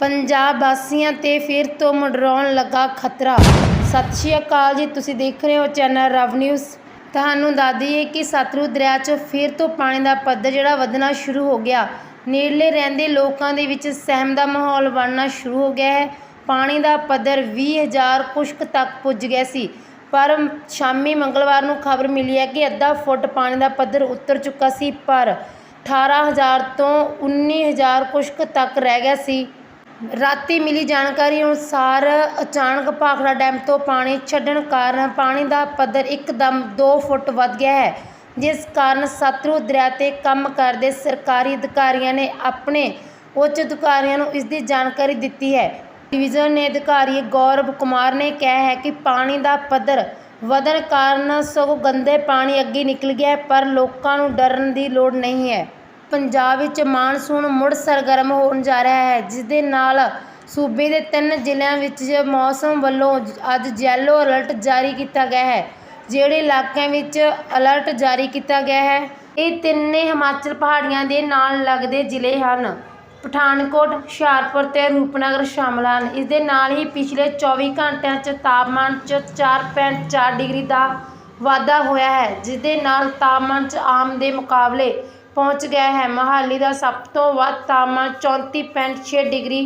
ਪੰਜਾਬ ਵਾਸੀਆਂ ਤੇ ਫਿਰ ਤੋਂ ਮੰਡਰਾਉਣ ਲੱਗਾ ਖਤਰਾ। ਸਤਿ ਸ਼੍ਰੀ ਅਕਾਲ ਜੀ, ਤੁਸੀਂ ਦੇਖ ਰਹੇ ਹੋ ਚੈਨਲ ਰਵ ਨਿਊਜ਼। ਤੁਹਾਨੂੰ ਦੱਸ ਦਈਏ ਕਿ ਸਤਲੁਜ ਦਰਿਆ 'ਚ ਫਿਰ ਤੋਂ ਪਾਣੀ ਦਾ ਪੱਧਰ ਜਿਹੜਾ ਵਧਣਾ ਸ਼ੁਰੂ ਹੋ ਗਿਆ। ਨੇੜਲੇ ਰਹਿੰਦੇ ਲੋਕਾਂ ਦੇ ਵਿੱਚ ਸਹਿਮ ਦਾ ਮਾਹੌਲ ਬਣਨਾ ਸ਼ੁਰੂ ਹੋ ਗਿਆ ਹੈ। ਪਾਣੀ ਦਾ ਪੱਧਰ 20000 ਕੁਸ਼ਕ ਤੱਕ ਪੁੱਜ ਗਿਆ ਸੀ। ਪਰ ਸ਼ਾਮੀ ਮੰਗਲਵਾਰ ਨੂੰ ਖਬਰ ਮਿਲੀ ਹੈ ਕਿ ਅੱਧਾ ਫੁੱਟ ਪਾਣੀ ਦਾ ਪੱਧਰ ਉਤਰ ਚੁੱਕਾ ਸੀ, ਪਰ 18000 ਤੋਂ 19000 ਕੁਸ਼ਕ ਤੱਕ ਰਹਿ ਗਿਆ ਸੀ। ਰਾਤੀ ਮਿਲੀ ਜਾਣਕਾਰੀ ਅਨੁਸਾਰ ਅਚਾਨਕ ਭਾਖੜਾ ਡੈਮ ਤੋਂ ਪਾਣੀ ਛੱਡਣ ਕਾਰਨ ਪਾਣੀ ਦਾ ਪੱਧਰ ਇੱਕਦਮ 2 ਫੁੱਟ ਵੱਧ ਗਿਆ ਹੈ, ਜਿਸ ਕਾਰਨ ਸਤਲੁਜ ਦਰਿਆ ਤੇ ਕੰਮ ਕਰਦੇ ਸਰਕਾਰੀ ਅਧਿਕਾਰੀਆਂ ਨੇ ਆਪਣੇ ਉੱਚ ਅਧਿਕਾਰੀਆਂ ਨੂੰ ਇਸ ਦੀ ਜਾਣਕਾਰੀ ਦਿੱਤੀ ਹੈ। ਡਿਵੀਜ਼ਨ ਨੇ ਅਧਿਕਾਰੀ ਗੌਰਵ ਕੁਮਾਰ ਨੇ ਕਿਹਾ ਹੈ ਕਿ ਪਾਣੀ ਦਾ ਪੱਧਰ ਵਧਣ ਕਾਰਨ ਸਗੋਂ ਗੰਦੇ ਪਾਣੀ ਅੱਗੇ ਨਿਕਲ ਗਿਆ ਪਰ ਲੋਕਾਂ ਨੂੰ ਡਰਨ ਦੀ ਲੋੜ ਨਹੀਂ ਹੈ। ਪੰਜਾਬ ਵਿੱਚ ਮਾਨਸੂਨ ਮੁੜ ਸਰਗਰਮ ਹੋਣ ਜਾ ਰਿਹਾ ਹੈ ਜਿਸ ਦੇ ਨਾਲ ਸੂਬੇ ਦੇ ਤਿੰਨ ਜ਼ਿਲ੍ਹਿਆਂ ਵਿੱਚ ਮੌਸਮ ਵੱਲੋਂ ਅੱਜ ਯੈਲੋ ਅਲਰਟ ਜਾਰੀ ਕੀਤਾ ਗਿਆ ਹੈ, ਜਿਹੜੇ ਇਲਾਕਿਆਂ ਵਿੱਚ ਅਲਰਟ ਜਾਰੀ ਕੀਤਾ ਗਿਆ ਹੈ। ਇਹ ਤਿੰਨੇ ਹਿਮਾਚਲ ਪਹਾੜੀਆਂ ਦੇ ਨਾਲ ਲੱਗਦੇ ਜ਼ਿਲ੍ਹੇ ਹਨ। ਪਠਾਨਕੋਟ, ਹੁਸ਼ਿਆਰਪੁਰ ਤੇ ਰੂਪਨਗਰ ਸ਼ਾਮਲ ਹਨ। ਇਸ ਦੇ ਨਾਲ ਹੀ ਪਿਛਲੇ 24 ਘੰਟਿਆਂ 'ਚ ਤਾਪਮਾਨ 'ਚ 4.4 ਡਿਗਰੀ ਦਾ ਵਾਧਾ ਹੋਇਆ ਹੈ ਜਿਸ ਦੇ ਨਾਲ ਤਾਪਮਾਨ 'ਚ ਆਮ ਦੇ ਮੁਕਾਬਲੇ ਪਹੁੰਚ ਗਿਆ ਹੈ। ਮਹਾਲੀ ਦਾ ਸਭ ਤੋਂ ਵੱਧ ਤਾਪਮਾਨ 34.6 ਡਿਗਰੀ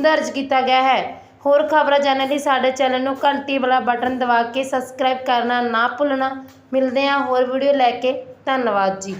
ਦਰਜ ਕੀਤਾ ਗਿਆ ਹੈ। ਹੋਰ ਖਬਰਾਂ ਜਾਣਨ ਲਈ ਸਾਡੇ ਚੈਨਲ ਨੂੰ ਘੰਟੀ ਵਾਲਾ ਬਟਨ ਦਬਾ ਕੇ ਸਬਸਕ੍ਰਾਈਬ ਕਰਨਾ ਨਾ ਭੁੱਲਣਾ। ਮਿਲਦੇ ਹਾਂ ਹੋਰ ਵੀਡੀਓ ਲੈ ਕੇ। ਧੰਨਵਾਦ ਜੀ।